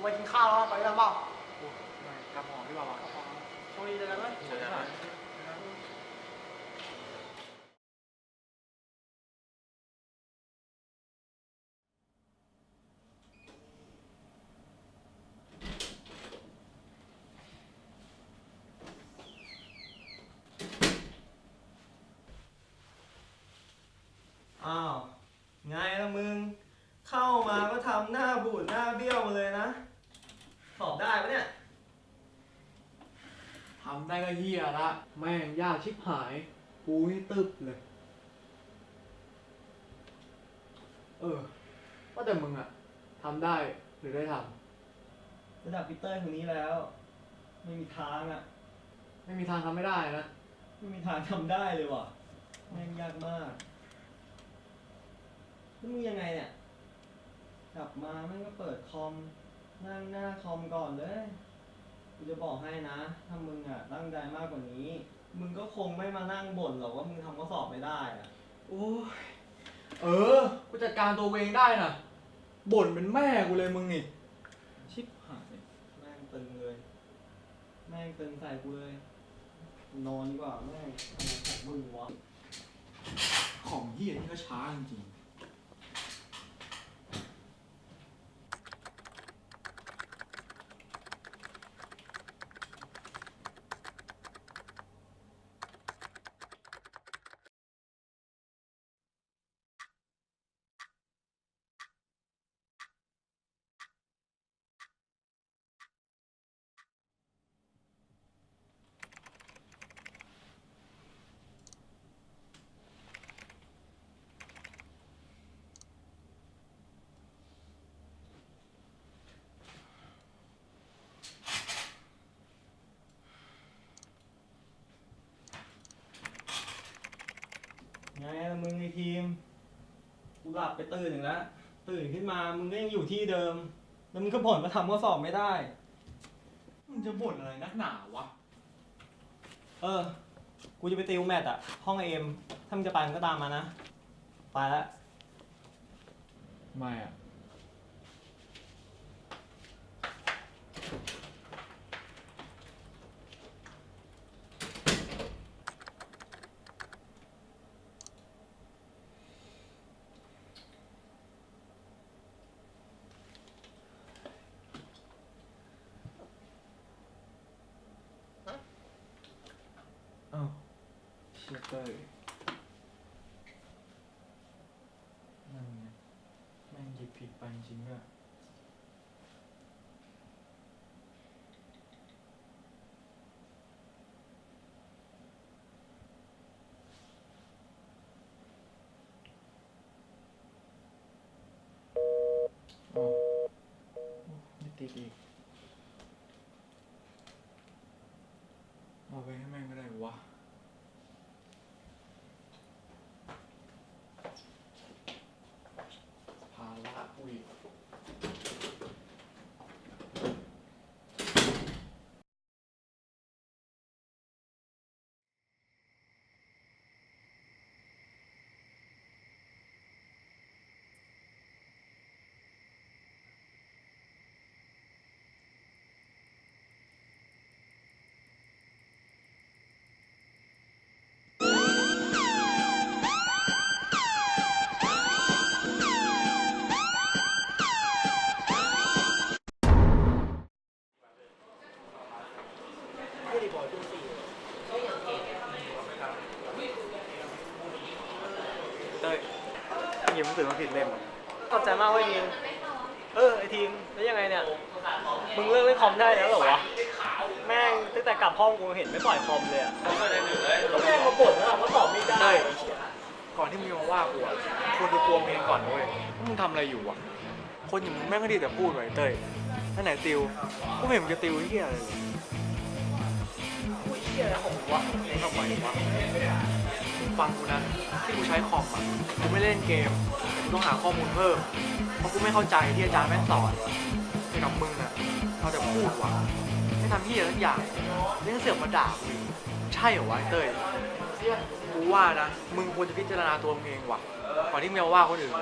ไงกูไปกินข้าวแล้วไปกันเปล่าไม่กลับหอดีกว่าวะโชคดีเจอกันไหมเจอกันอ้าว ไงล่ะมึง เข้ามาก็ทำหน้าบูดหน้าเบี้ยวมาเลยนะ สอบได้ปะเนี่ย ทำได้ก็เฮียละ แม่งยากชิบหาย กูนี่ตึบเลย เออ ว่าแต่มึงอะทำได้หรือได้ทระดับปีเตอร์คนนี้แล้ว ไม่มีทางอะำ ไม่มีทางทำไม่ได้นะ ไม่มีทางทำได้เลยว่ะแม่งยากมากแล้วมึงยังไงเนี่ย กลับมาแม่งก็เปิดคอม นั่งหน้าคอมก่อนเลย กูจะบอกให้นะ ถ้ามึงอะตั้งใจมากกว่านี้ มึงก็คงไม่มานั่งบ่นหรอกว่ามึงทำข้อสอบไม่ได้อะ โอ้ยเออ กูจัดการตัวเองได้น่ะ บ่นเป็นแม่กูเลยมึงนี่ ชิบหาย แม่งตึงเลย แม่งตึงใส่กูเลย นอนดีกว่าแม่งอะไรของมึงวะ ของเฮียนี่ก็ช้าจริง ไงล่ะมึงในทีม กูหลับไปตื่นหนึ่งแล้ว ตื่นขึ้นมา มึงก็ยังอยู่ที่เดิม แล้วมึงก็บ่นมาทำข้อสอบไม่ได้ มึงจะบ่นอะไรนักหนาวะ เออ กูจะไปติวแมทอะห้องเอ็ม ถ้ามึงจะไปมึงก็ตามมานะ ไปแล้วไม่อะ อ้าว เชี่ยเต้ยนั่นไงแม่งหยิบผิดไปจริงๆด้วยอ๋อไม่ติดอีกเอาไปให้แม่งก็ได้วะ ยังรู้สึกว่าผิดเล่มขอบใจมากเว้ยทีมเออไอทีมแล้วยังไงเนี่ย มึงเลิกเล่นคอมได้แล้วเหรอวะ แม่งตั้งแต่กลับห้องกูเห็นไม่ปล่อยคอมเลยอะก็แม่งมาบ่นว่าว่าตอบไม่ได้เต้ยก่อนที่มึงจะมาว่ากูอะควรดูตัวมึงเองก่อนนะเว้ยว่ามึงทำอะไรอยู่อะคนอย่างมึงแม่งก็ดีแต่พูดไว้เต้ยนั่นไหนติวกูไม่เห็นมึงจะติวเฮียอะไรเลยกูเชี่ยอะไรของมึงวะเองทำไมวะมึง ฟังกูนะที่กูใช้คอมอะกูไม่เล่นเกมกูต้องหาข้อมูลเพิ่มเพราะกูไม่เข้าใจที่อาจารย์แม่งสอนไอ้กับมึงอะเอาแต่พูดว่ะไม่ทำที่เฮียสักอย่างเรื่องเสือกมาด่ากูอีกใช่เหรอวะไอ้เต้ยกูว่านะมึงควรจะพิจารณาตัวมึงเองว่ะก่อนที่มึงจะมาว่าคนอื่น